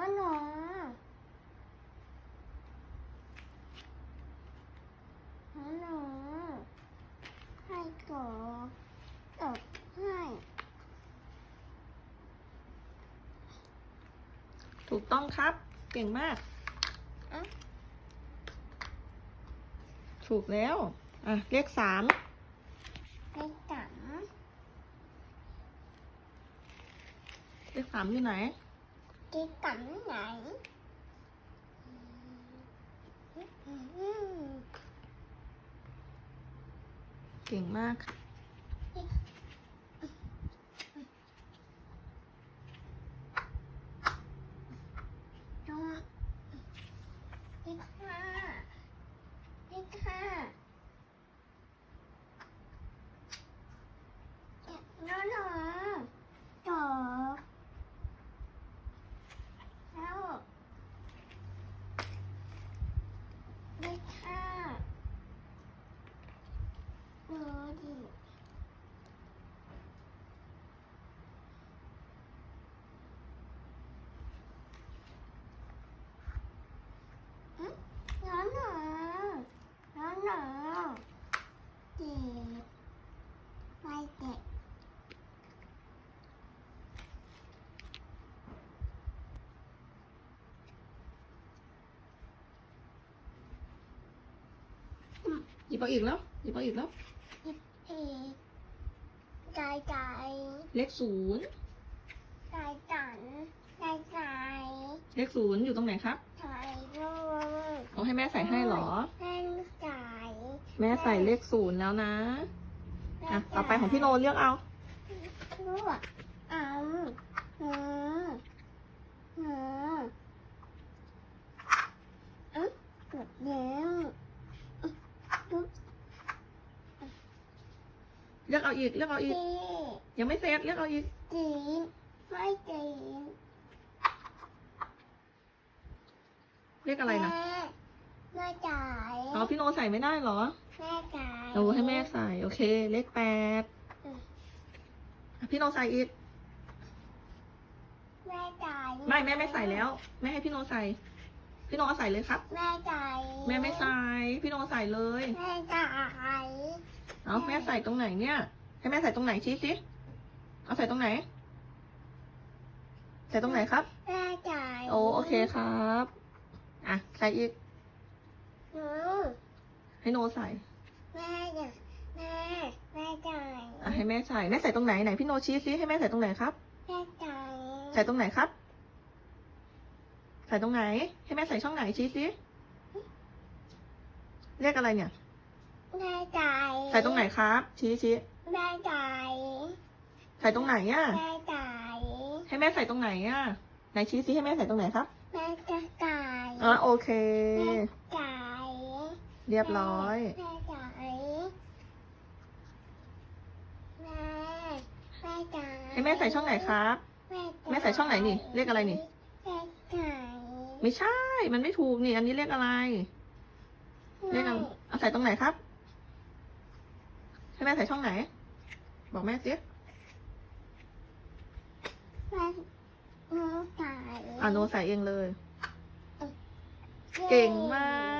อ๋อหนูอ๋อหนูให้กบตบให้ถูกต้องครับ เก่งมากอะถูกแล้ว อะ เลขสาม ไปตังเลขสามอยู่ไหน đi tắm nhảy Ừ. เก่งมากค่ะ ไม่ค่ะเบอดิ หยิบเอาอีกแล้วหยิบเอาอีกแล้ว thì cài cài เลขศูนย์ cài cảnh cài cài เลขศูนย์อยู่ตรงไหนครับ cài luôn เอาให้แม่ใส่ให้เหรอ lên cài แม่ใส่เลขศูนย์แล้วนะอะต่อไปของพี่โนเลือกเอา nước ẩm nè nè ứ เลือกเอาอีก เลือกเอาอีก chị ยังไม่เสร็จเลือกเอาอีก chị mấy chị เลขอะไรนะ mẹ mẹ chạy อ๋อพี่โนใส่ไม่ได้เหรอ mẹ chạy เอาให้แม่ใส่ โอเค เลขแปดอืม อะพี่โนใส่อีก mẹ chạy ไม่แม่ไม่ใส่แล้ว แม่ให้พี่โนใส่ พี่โนเอาใส่เลยครับ mẹ chạy แม่ไม่ใส่ พี่โนใส่เลย mẹ chạy เอาแม่ใส่ตรงไหนเนี่ย ให้แม่ใส่ตรงไหนชี้สิเอาใส่ตรงไหน ใส่ตรงไหนครับ mẹ chạy โอโอเคครับ อะใส่อีก ừ. ให้โนใส่แม่เนี่ยแม่แม่จ่ายอะให้แม่ใส่แม่ใส่ตรงไหนไหนพี่โนชี้สิให้แม่ใส่ตรงไหนครับ แม่จ่ายใส่ตรงไหนครับ ใส่ตรงไหน ให้แม่ใส่ช่องไหนชี้สิเรียกอะไรเนี่ย แม่จ่าย ใส่ตรงไหนครับ ชี้ชี้แม่จ่ายใส่ตรงไหนอะแม่จ่ายให้แม่ใส่ตรงไหนอะไหนชี้สิให้แม่ใส่ตรงไหนครับแม่จะจ่ายอะโอเคแม่จ่ายเรียบร้อยแม่จ่ายแม่แม่จ่ายให้แม่ใส่ช่องไหนครับแม่จ่ายแม่ใส่ช่องไหนนี่เรียกอะไรนี่แม่จ่ายไม่ใช่ มันไม่ถูกนี่ อันนี้เรียกอะไรเรียกอะไรเอาใส่ตรงไหนครับ ให้แม่ใส่ช่องไหน บอกแม่สิแม่หนูจ่ายอะโนใส่เองเลย เก่งมาก